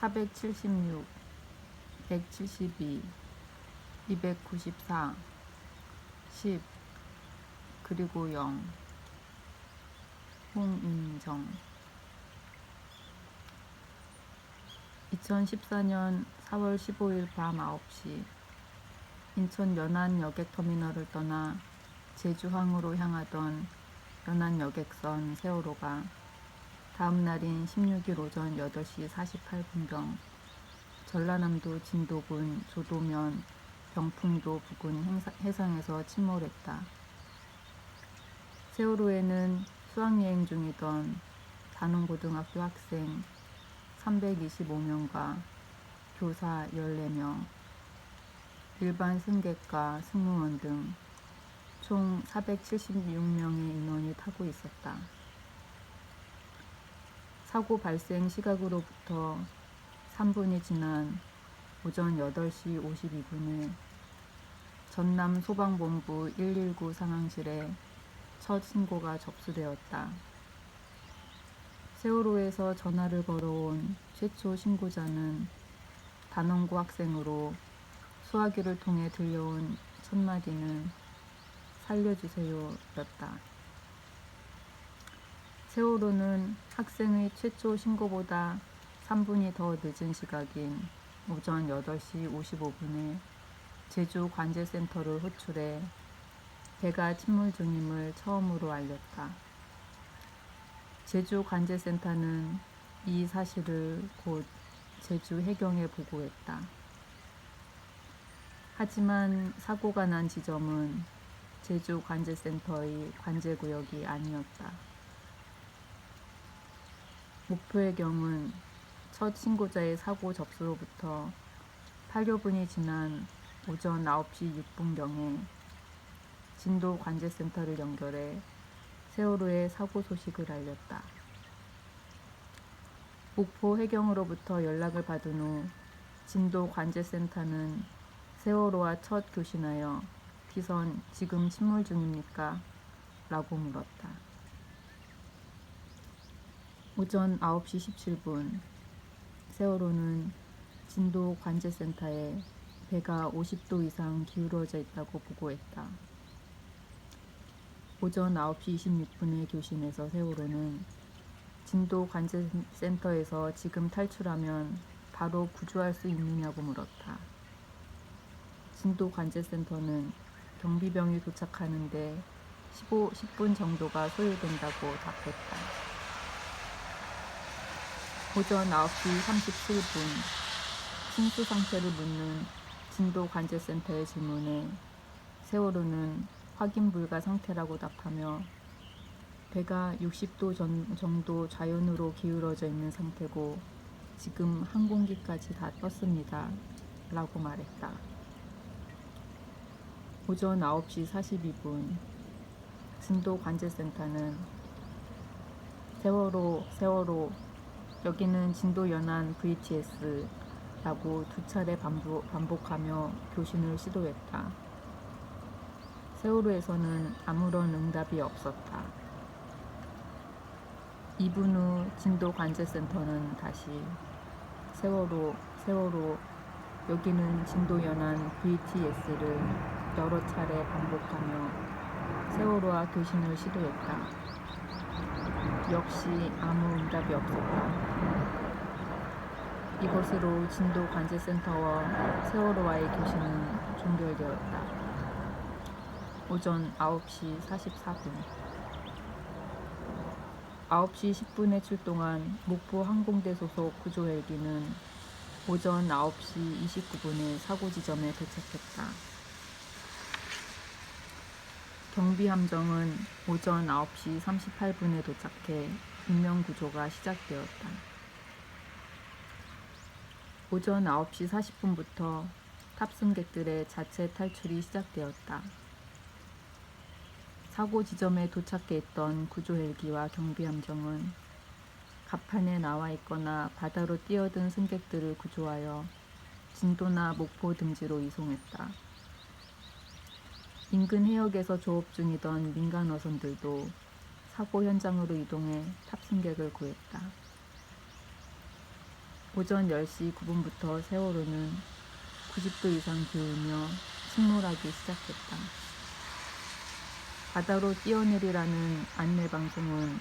476, 172, 294, 10, 그리고 0. 홍인정 2014년 4월 15일 밤 9시 인천 연안 여객터미널을 떠나 제주항으로 향하던 연안 여객선 세월호가 다음 날인 16일 오전 8시 48분경 전라남도 진도군 조도면 병풍도 부근 해상에서 침몰했다. 세월호에는 수학여행 중이던 단원고등학교 학생 325명과 교사 14명, 일반 승객과 승무원 등 총 476명의 인원이 타고 있었다. 사고 발생 시각으로부터 3분이 지난 오전 8시 52분에 전남 소방본부 119 상황실에 첫 신고가 접수되었다. 세월호에서 전화를 걸어온 최초 신고자는 단원고 학생으로 수화기를 통해 들려온 첫 마디는 살려주세요 였다. 세월호는 학생의 최초 신고보다 3분이 더 늦은 시각인 오전 8시 55분에 제주 관제센터를 호출해 배가 침몰 중임을 처음으로 알렸다. 제주 관제센터는 이 사실을 곧 제주 해경에 보고했다. 하지만 사고가 난 지점은 제주 관제센터의 관제구역이 아니었다. 목표해경은 첫 신고자의 사고 접수로부터 8여 분이 지난 오전 9시 6분경에 진도 관제센터를 연결해 세월호의 사고 소식을 알렸다. 목포 해경으로부터 연락을 받은 후 진도 관제센터는 세월호와 첫 교신하여 기선 지금 침몰 중입니까? 라고 물었다. 오전 9시 17분 세월호는 진도 관제센터에 배가 50도 이상 기울어져 있다고 보고했다. 오전 9시 26분에 교신에서 세월호는 진도 관제센터에서 지금 탈출하면 바로 구조할 수 있느냐고 물었다. 진도 관제센터는 경비병이 도착하는데 15, 10분 정도가 소요된다고 답했다. 오전 9시 37분 침수 상태를 묻는 진도 관제센터의 질문에 세월호는 확인 불가 상태라고 답하며 배가 60도 전- 정도 좌연으로 기울어져 있는 상태고 지금 항공기까지 다 떴습니다. 라고 말했다. 오전 9시 42분 진도 관제센터는 세월호 세월호 여기는 진도 연안 VTS 라고 두 차례 반복, 반복하며 교신을 시도했다. 세월호에서는 아무런 응답이 없었다. 2분 후 진도 관제센터는 다시 세월호, 세월호, 여기는 진도 연안 VTS를 여러 차례 반복하며 세월호와 교신을 시도했다. 역시 아무 응답이 없었다. 이것으로 진도 관제센터와 세월호와의 교신은 종결되었다. 오전 9시 44분. 9시 10분에 출동한 목포 항공대 소속 구조 헬기는 오전 9시 29분에 사고 지점에 도착했다. 경비 함정은 오전 9시 38분에 도착해 인명 구조가 시작되었다. 오전 9시 40분부터 탑승객들의 자체 탈출이 시작되었다. 사고 지점에 도착해 있던 구조 헬기와 경비 함정은 갑판에 나와 있거나 바다로 뛰어든 승객들을 구조하여 진도나 목포 등지로 이송했다. 인근 해역에서 조업 중이던 민간 어선들도 사고 현장으로 이동해 탑승객을 구했다. 오전 10시 9분부터 세월호는 90도 이상 기울며 침몰하기 시작했다. 바다로 뛰어내리라는 안내 방송은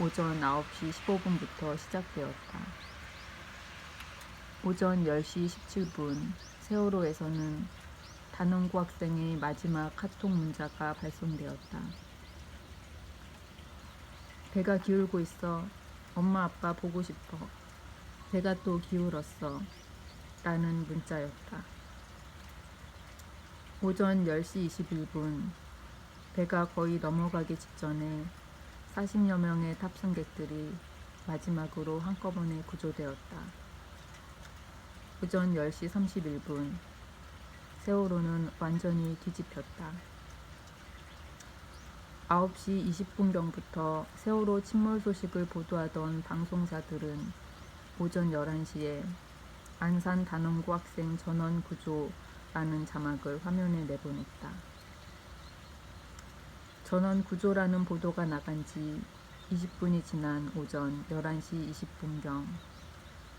오전 9시 15분부터 시작되었다. 오전 10시 17분 세월호에서는 단원고 학생의 마지막 카톡 문자가 발송되었다. 배가 기울고 있어. 엄마 아빠 보고 싶어. 배가 또 기울었어. 라는 문자였다. 오전 10시 21분 배가 거의 넘어가기 직전에 40여 명의 탑승객들이 마지막으로 한꺼번에 구조되었다. 오전 10시 31분 세월호는 완전히 뒤집혔다. 9시 20분경부터 세월호 침몰 소식을 보도하던 방송사들은 오전 11시에 안산 단원고 학생 전원 구조라는 자막을 화면에 내보냈다. 전원 구조라는 보도가 나간 지 20분이 지난 오전 11시 20분경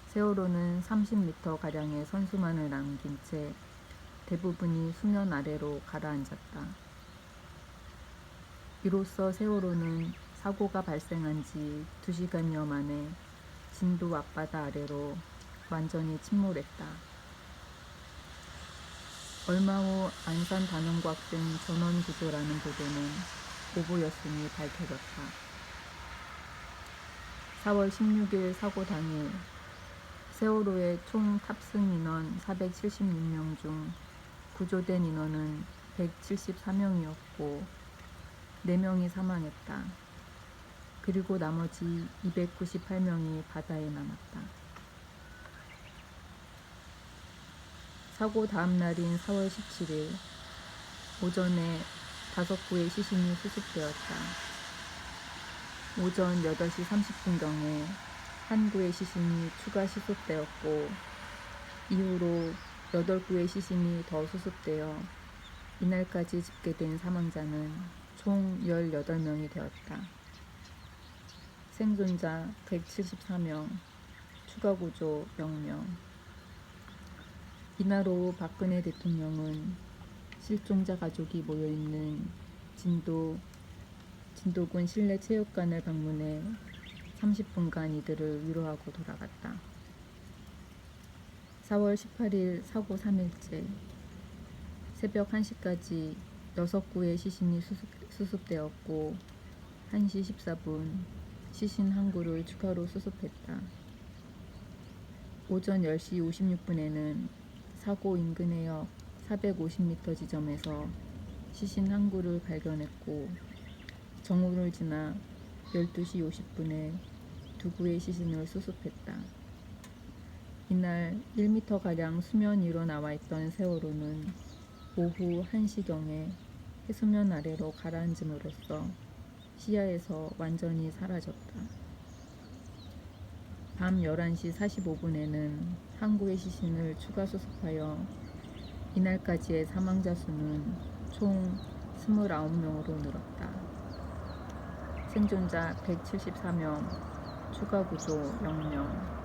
세월호는 30m가량의 선수만을 남긴 채 대부분이 수면 아래로 가라앉았다. 이로써 세월호는 사고가 발생한 지 2시간여 만에 진도 앞바다 아래로 완전히 침몰했다. 얼마 후 안산 단원고 학생 전원 구조라는 보도는 오보였음이 밝혀졌다. 4월 16일 사고 당일 세월호의 총 탑승 인원 476명 중 구조된 인원은 174명이었고 4명이 사망했다. 그리고 나머지 298명이 바다에 남았다. 사고 다음 날인 4월 17일 오전에 다섯 구의 시신이 수습되었다. 오전 8시 30분경에 한 구의 시신이 추가 수습되었고 이후로 8구의 시신이 더 수습되어 이날까지 집계된 사망자는 총 18명이 되었다. 생존자 174명, 추가 구조 0명. 이날 오후 박근혜 대통령은 실종자 가족이 모여있는 진도, 진도군 실내 체육관을 방문해 30분간 이들을 위로하고 돌아갔다. 4월 18일 사고 3일째 새벽 1시까지 6구의 시신이 수습, 수습 되었고 1시 14분 시신 한 구를 추가로 수습했다. 오전 10시 56분에는 사고 인근의 역 450m 지점에서 시신 한 구를 발견했고 정오를 지나 12시 50분에 두 구의 시신을 수습했다. 이날 1m가량 수면 위로 나와 있던 세월호는 오후 1시경에 해수면 아래로 가라앉음으로써 시야에서 완전히 사라졌다. 밤 11시 45분에는 항구의 시신을 추가 수습하여 이날까지의 사망자 수는 총 29명으로 늘었다. 생존자 174명, 추가 구조 0명.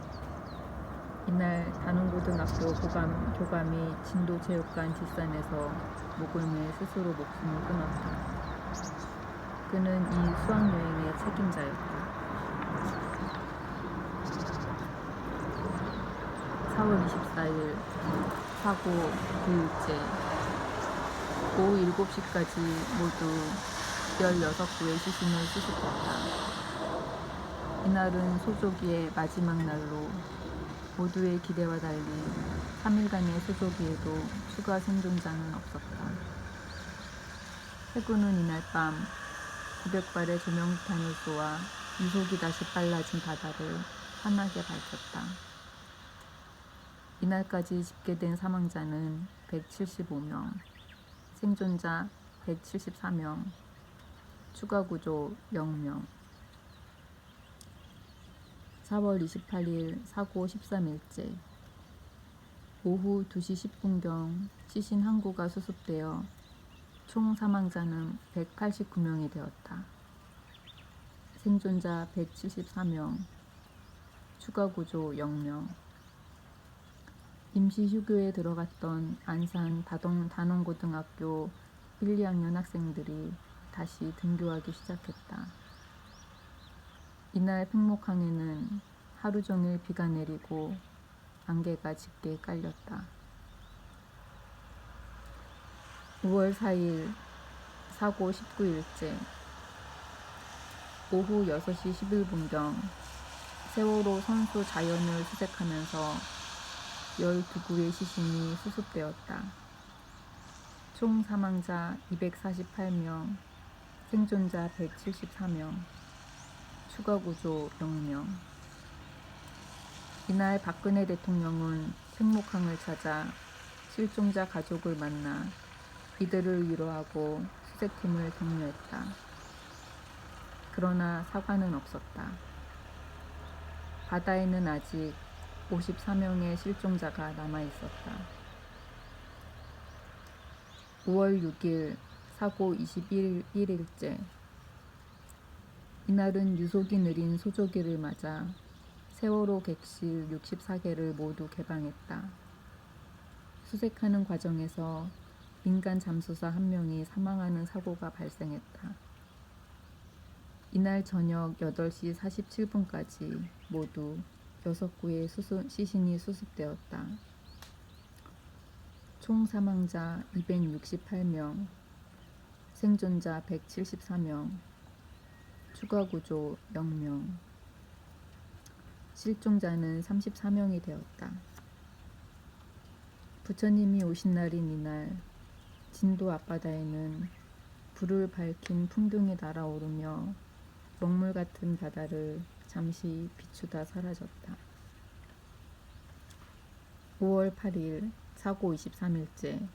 이날 단원고등학교 교감, 교감이 진도체육관 뒷산에서 목을 매 스스로 목숨을 끊었다. 그는 이 수학여행의 책임자였다. 4월 24일 사고 9일째 오후 7시까지 모두 16구의 시신을 수습했다. 이날은 소조기의 마지막 날로 모두의 기대와 달리 3일간의 소조기에도 추가 생존자는 없었다. 해군은 이날 밤 900발의 조명탄을 쏘아 유속이 다시 빨라진 바다를 환하게 밝혔다. 이날까지 집계된 사망자는 175명, 생존자 174명, 추가 구조 0명. 4월 28일 사고 13일째 오후 2시 10분경 시신 한 구가 수습되어 총 사망자는 189명이 되었다. 생존자 174명, 추가 구조 0명. 임시 휴교에 들어갔던 안산 다동 단원고등학교 1, 2학년 학생들이 다시 등교하기 시작했다. 이날 팽목항에는 하루 종일 비가 내리고 안개가 짙게 깔렸다. 5월 4일 사고 19일째 오후 6시 11분경 세월호 선수 자연을 수색하면서 12구의 시신이 수습되었다. 총 사망자 248명, 생존자 174명, 추가 구조 0명. 이날 박근혜 대통령은 생목항을 찾아 실종자 가족을 만나 이들을 위로하고 수색팀을 격려했다. 그러나 사과는 없었다. 바다에는 아직 54명의 실종자가 남아 있었다. 5월 6일 사고 21일째 이날은 유속이 느린 소조기를 맞아 세월호 객실 64개를 모두 개방했다. 수색하는 과정에서 민간 잠수사 한 명이 사망하는 사고가 발생했다. 이날 저녁 8시 47분까지 모두 6구의 수수, 시신이 수습되었다. 총 사망자 268명, 생존자 174명, 추가 구조 0명, 실종자는 34명이 되었다. 부처님이 오신 날인 이날, 진도 앞바다에는 불을 밝힌 풍등이 날아오르며 먹물 같은 바다를 잠시 비추다 사라졌다. 5월 8일 사고 23일째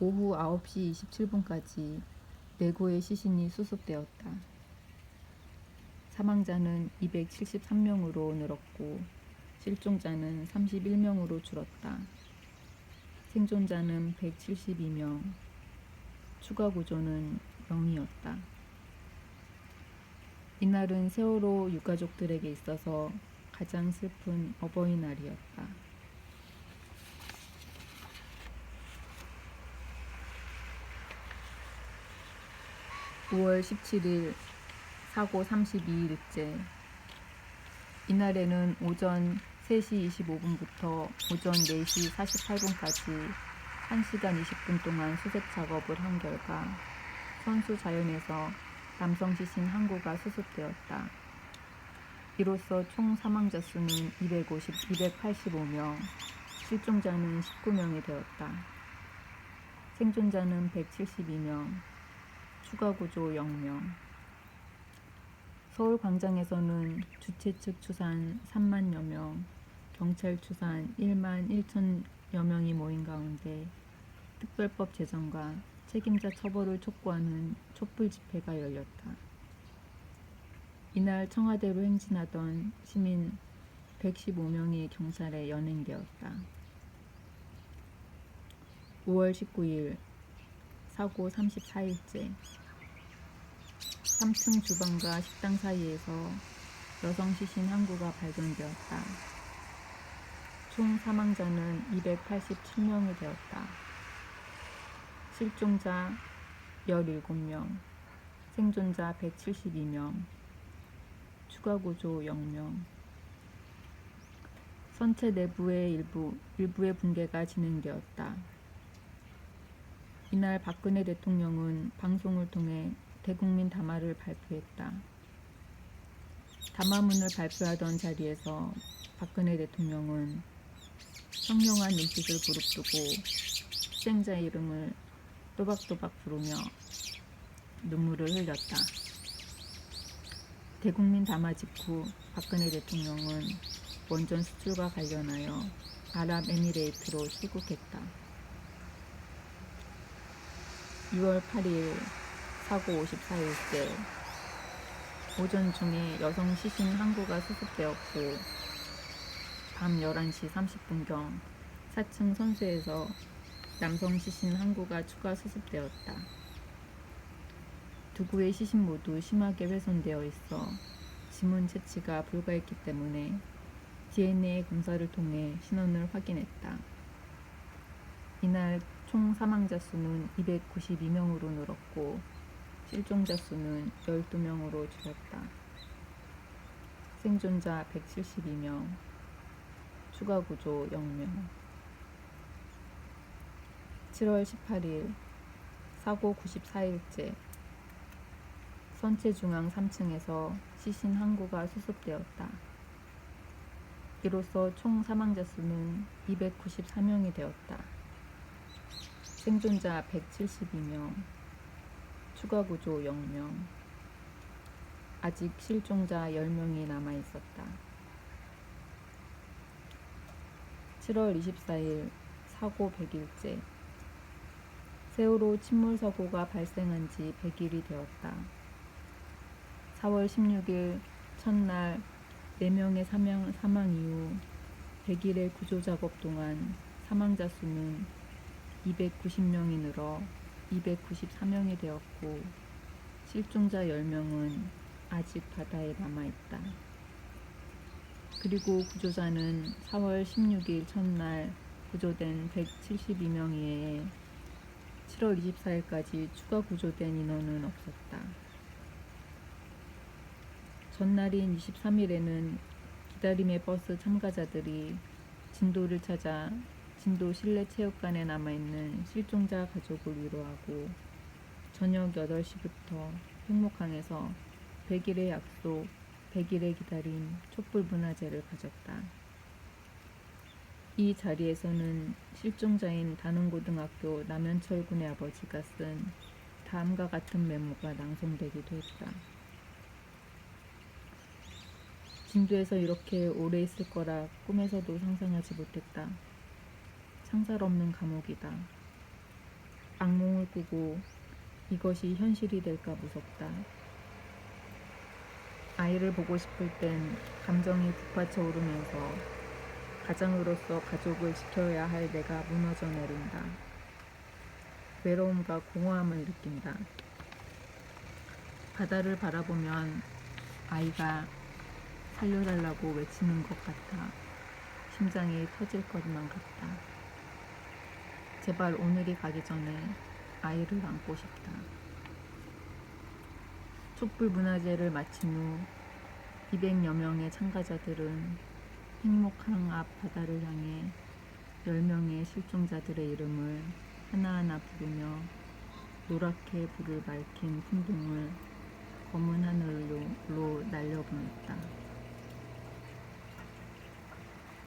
오후 9시 27분까지 4구의 시신이 수습되었다. 사망자는 273명으로 늘었고 실종자는 31명으로 줄었다. 생존자는 172명, 추가 구조는 0이었다. 이날은 세월호 유가족들에게 있어서 가장 슬픈 어버이날이었다. (5월 17일) 사고 (32일째) 이날에는 오전 3시 25분부터 오전 4시 48분까지 1시간 20분 동안 수색 작업을 한 결과 선수 자연에서 남성 시신 한 구가 수습되었다. 이로써 총 사망자 수는 250, 285명, 실종자는 19명이 되었다. 생존자는 172명, 추가 구조 0명. 서울 광장에서는 주최 측 추산 3만여 명, 경찰 추산 1만 1천여 명이 모인 가운데 특별법 제정과 책임자 처벌을 촉구하는 촛불 집회가 열렸다. 이날 청와대로 행진하던 시민 115명이 경찰에 연행되었다. 5월 19일 사고 34일째 3층 주방과 식당 사이에서 여성 시신 한 구가 발견되었다. 총 사망자는 287명이 되었다. 실종자 17명, 생존자 172명, 추가 구조 0명. 선체 내부의 일부, 일부의 붕괴가 진행되었다. 이날 박근혜 대통령은 방송을 통해 대국민 담화를 발표했다. 담화문을 발표하던 자리에서 박근혜 대통령은 성령한 눈빛을 부릅뜨고 희생자 이름을 또박또박 부르며 눈물을 흘렸다. 대국민 담화 직후 박근혜 대통령은 원전 수출과 관련하여 아랍에미레이트로 출국했다. 6월 8일 사고 54일째 오전 중에 여성 시신 한 구가 수습되었고 밤 11시 30분경 4층 선수에서 남성 시신 한 구가 추가 수습되었다. 두 구의 시신 모두 심하게 훼손되어 있어 지문 채취가 불가했기 때문에 DNA 검사를 통해 신원을 확인했다. 이날 총 사망자 수는 292명으로 늘었고 실종자 수는 12명으로 줄었다. 생존자 172명, 추가 구조 0명. 7월 18일 사고 94일째 선체 중앙 3층에서 시신 한 구가 수습되었다. 이로써 총 사망자 수는 294명이 되었다. 생존자 172명, 추가 구조 0명, 아직 실종자 10명이 남아 있었다. 7월 24일 사고 100일째 세월호 침몰 사고가 발생한 지 100일이 되었다. 4월 16일 첫날 4명의 사망, 사망 이후 100일의 구조 작업 동안 사망자 수는 290명이 늘어 294명이 되었고 실종자 10명은 아직 바다에 남아있다. 그리고 구조자는 4월 16일 첫날 구조된 172명 이외에 7월 24일까지 추가 구조된 인원은 없었다. 전날인 23일에는 기다림의 버스 참가자들이 진도를 찾아 진도 실내 체육관에 남아있는 실종자 가족을 위로하고 저녁 8시부터 행목항에서 100일의 약속, 100일의 기다림, 촛불 문화제를 가졌다. 이 자리에서는 실종자인 단원고등학교 남현철 군의 아버지가 쓴 다음과 같은 메모가 낭송되기도 했다. 진도에서 이렇게 오래 있을 거라 꿈에서도 상상하지 못했다. 상살 없는 감옥이다. 악몽을 꾸고 이것이 현실이 될까 무섭다. 아이를 보고 싶을 땐 감정이 북받쳐 오르면서 가장으로서 가족을 지켜야 할 내가 무너져 내린다. 외로움과 공허함을 느낀다. 바다를 바라보면 아이가 살려달라고 외치는 것 같아 심장이 터질 것만 같다. 제발 오늘이 가기 전에 아이를 안고 싶다. 촛불 문화제를 마친 후 200여 명의 참가자들은 행목항 앞 바다를 향해 10명의 실종자들의 이름을 하나하나 부르며 노랗게 불을 밝힌 풍등을 검은 하늘로 날려보냈다.